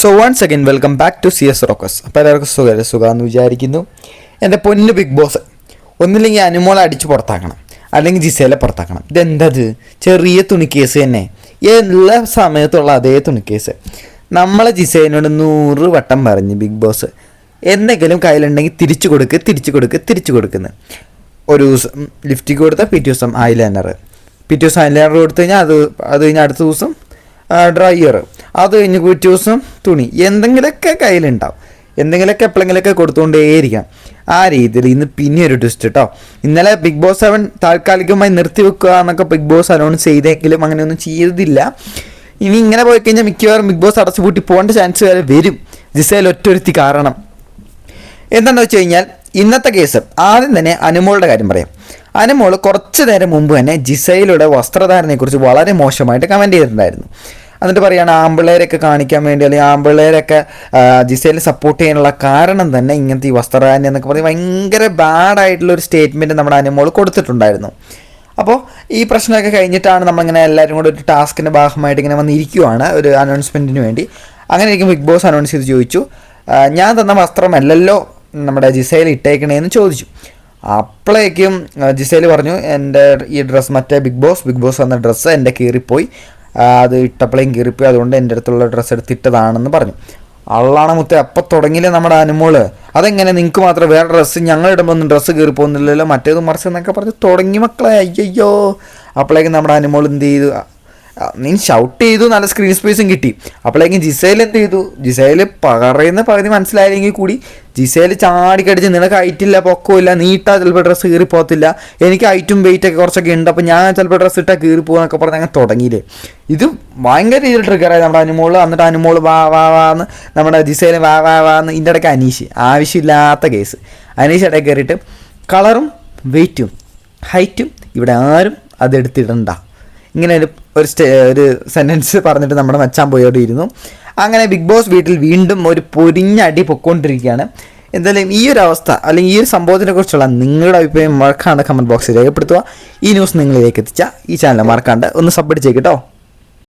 So once again welcome back to C S rockers അപ്പോൾ എല്ലാവർക്കും സുഖം സുഖമെന്ന് വിചാരിക്കുന്നു. എന്റെ പൊന്നു ബിഗ് ബോസ് ഒന്നില്ലെങ്കിൽ അനുമോളെ അടിച്ച് പുറത്താക്കണം. അല്ലെങ്കിൽ ജിസേലെ പുറത്താക്കണം. ഇതെന്തത്? ചെറിയ തുണിക്കേസ് തന്നെ. എല്ലാ സമയത്തുള്ള അതേ തുണിക്കേസ്. നമ്മളെ ജിസേനോട് നൂറ് വട്ടം പറഞ്ഞ് ബിഗ് ബോസ് എന്തെങ്കിലും കയ്യിലുണ്ടെങ്കിൽ തിരിച്ചു കൊടുക്ക് തിരിച്ചു കൊടുക്ക് തിരിച്ചു കൊടുക്കുന്നു. ഒരു ദിവസം ലിഫ്റ്റിക്ക് കൊടുത്താൽ പിറ്റേ ദിവസം ഐലൈനർ പിറ്റേ ദിവസം ഐലൈനർ കൊടുത്തു കഴിഞ്ഞാൽ അത് അത് കഴിഞ്ഞാൽ അടുത്ത ദിവസം ഡ്രയർ അത് കഴിഞ്ഞ് പിറ്റേ ദിവസം തുണി. എന്തെങ്കിലുമൊക്കെ കയ്യിലുണ്ടാവും. എന്തെങ്കിലുമൊക്കെ എപ്പോഴെങ്കിലുമൊക്കെ കൊടുത്തുകൊണ്ടേയിരിക്കാം ആ രീതിയിൽ ഇന്ന് പിന്നെ ഒരു ട്വിസ്റ്റ് കേട്ടോ ഇന്നലെ ബിഗ് ബോസ് സെവൻ താൽക്കാലികമായി നിർത്തിവെക്കുക എന്നൊക്കെ ബിഗ് ബോസ് അനൗൺസ് ചെയ്തെങ്കിലും അങ്ങനെയൊന്നും ചെയ്തില്ല ഇനി ഇങ്ങനെ പോയി കഴിഞ്ഞാൽ മിക്കവാറും ബിഗ് ബോസ് അടച്ചുപൂട്ടി പോകേണ്ട ചാൻസ് വരെ വരും. ജിസയിൽ ഒറ്റൊരുത്തി കാരണം. എന്താണെന്ന് വെച്ച് കഴിഞ്ഞാൽ ഇന്നത്തെ കേസ് ആദ്യം തന്നെ അനുമോളുടെ കാര്യം പറയാം. അനുമോൾ കുറച്ച് നേരം മുമ്പ് തന്നെ ജിസയിലൂടെ വസ്ത്രധാരണയെക്കുറിച്ച് വളരെ മോശമായിട്ട് കമന്റ് ചെയ്തിട്ടുണ്ടായിരുന്നു. എന്നിട്ട് പറയുകയാണ് ആമ്പിള്ളേരൊക്കെ കാണിക്കാൻ വേണ്ടി അല്ലെങ്കിൽ ആമ്പിള്ളേരൊക്കെ ജിസയിൽ സപ്പോർട്ട് ചെയ്യാനുള്ള കാരണം തന്നെ ഇങ്ങനത്തെ ഈ വസ്ത്രധാരണ എന്നൊക്കെ പറഞ്ഞ് ഭയങ്കര ബാഡായിട്ടുള്ള ഒരു സ്റ്റേറ്റ്മെന്റ് നമ്മുടെ അനുമോൾ കൊടുത്തിട്ടുണ്ടായിരുന്നു. അപ്പോൾ ഈ പ്രശ്നമൊക്കെ കഴിഞ്ഞിട്ടാണ് നമ്മളിങ്ങനെ എല്ലാവരും കൂടെ ഒരു ടാസ്കിന്റെ ഭാഗമായിട്ട് ഇങ്ങനെ വന്നിരിക്കുവാണ് ഒരു അനൗൺസ്മെന്റിന് വേണ്ടി. അങ്ങനെ ഇരിക്കും ബിഗ് ബോസ് അനൗൺസ് ചെയ്ത് ചോദിച്ചു ഞാൻ തന്ന വസ്ത്രമല്ലല്ലോ നമ്മുടെ ജിസയിൽ ഇട്ടേക്കണേന്ന് ചോദിച്ചു. അപ്പോഴേക്കും ജിസയിൽ പറഞ്ഞു എന്റെ ഈ ഡ്രസ്സ് മറ്റേ ബിഗ് ബോസ് ബിഗ് ബോസ് എന്ന ഡ്രസ്സ് എന്റെ കീറിപ്പോയി. അത് ഇട്ടപ്പോഴേയും കീറിപ്പോയി. അതുകൊണ്ട് എന്റെ അടുത്തുള്ള ഡ്രസ്സ് എടുത്തിട്ടതാണെന്ന് പറഞ്ഞു. അള്ളാണ മുത്തേ അപ്പം തുടങ്ങിയില്ലേ നമ്മുടെ അനുമോൾ? അതെങ്ങനെ നിങ്ങൾക്ക് മാത്രം? വേറെ ഡ്രസ്സ് ഞങ്ങൾ ഇടുമ്പോൾ ഒന്നും ഡ്രസ്സ് കീറി പോകുന്നില്ലല്ലോ. മറ്റേത് മറിച്ച് എന്നൊക്കെ പറഞ്ഞ് തുടങ്ങി മക്കളെ. അയ്യോ അപ്പോഴേക്കും നമ്മുടെ അനുമോൾ എന്ത് ചെയ്തു? നീ ഷൗട്ട് ചെയ്തു നല്ല സ്ക്രീൻ സ്പേസും കിട്ടി. അപ്പോഴേക്കും ജിസേൽ എന്ത് ചെയ്തു? ജിസേൽ പറയുന്ന പകുതി മനസ്സിലായില്ലെങ്കിൽ കൂടി ജിസേൽ ചാടിക്കടിച്ച് നിനക്ക് ഹൈറ്റില്ല പൊക്കമില്ല നീട്ടാ ചിലപ്പോൾ ഡ്രസ്സ് കീറി പോകത്തില്ല. എനിക്ക് ഹൈറ്റും വെയിറ്റ് ഒക്കെ കുറച്ചൊക്കെ ഉണ്ട് അപ്പോൾ ഞാൻ ചിലപ്പോൾ ഡ്രസ്സ് ഇട്ടാൽ കീറി പോകുന്നൊക്കെ പറഞ്ഞ് അങ്ങനെ തുടങ്ങിയില്ലേ. ഇത് ഭയങ്കര രീതിയിൽ ട്രിഗറായി നമ്മുടെ അനുമോൾ എന്നിട്ട് അനുമോൾ വാ വാ വാ എന്ന് നമ്മുടെ ജിസേൽ വാ വാ വാ എന്ന് ഇതിന്റെ ഇടയ്ക്ക് അനീഷ് ആവശ്യമില്ലാത്ത കേസ്. അനീഷ് ഇടയിൽ കയറിയിട്ട് കളറും വെയിറ്റും ഹൈറ്റും ഇവിടെ ആരും അതെടുത്തിടണ്ട ഇങ്ങനെ ഒരു ഒരു സ്റ്റേ ഒരു സെന്റൻസ് പറഞ്ഞിട്ട് നമ്മുടെ മച്ചാൻ പോയോണ്ടിരുന്നു അങ്ങനെ ബിഗ് ബോസ് വീട്ടിൽ വീണ്ടും ഒരു പൊരിഞ്ഞ അടി പൊക്കോണ്ടിരിക്കുകയാണ്. എന്തായാലും ഈ ഒരു അവസ്ഥ അല്ലെങ്കിൽ ഈ ഒരു സംഭവത്തിനെ കുറിച്ചുള്ള നിങ്ങളുടെ അഭിപ്രായം മറക്കാണ്ട് കമന്റ് ബോക്സിൽ രേഖപ്പെടുത്തുക. ഈ ന്യൂസ് നിങ്ങളിലേക്ക് എത്തിച്ച ഈ ചാനൽ മറക്കാണ്ട് ഒന്ന് സബ്മിറ്റ് ചെയ്യട്ടോ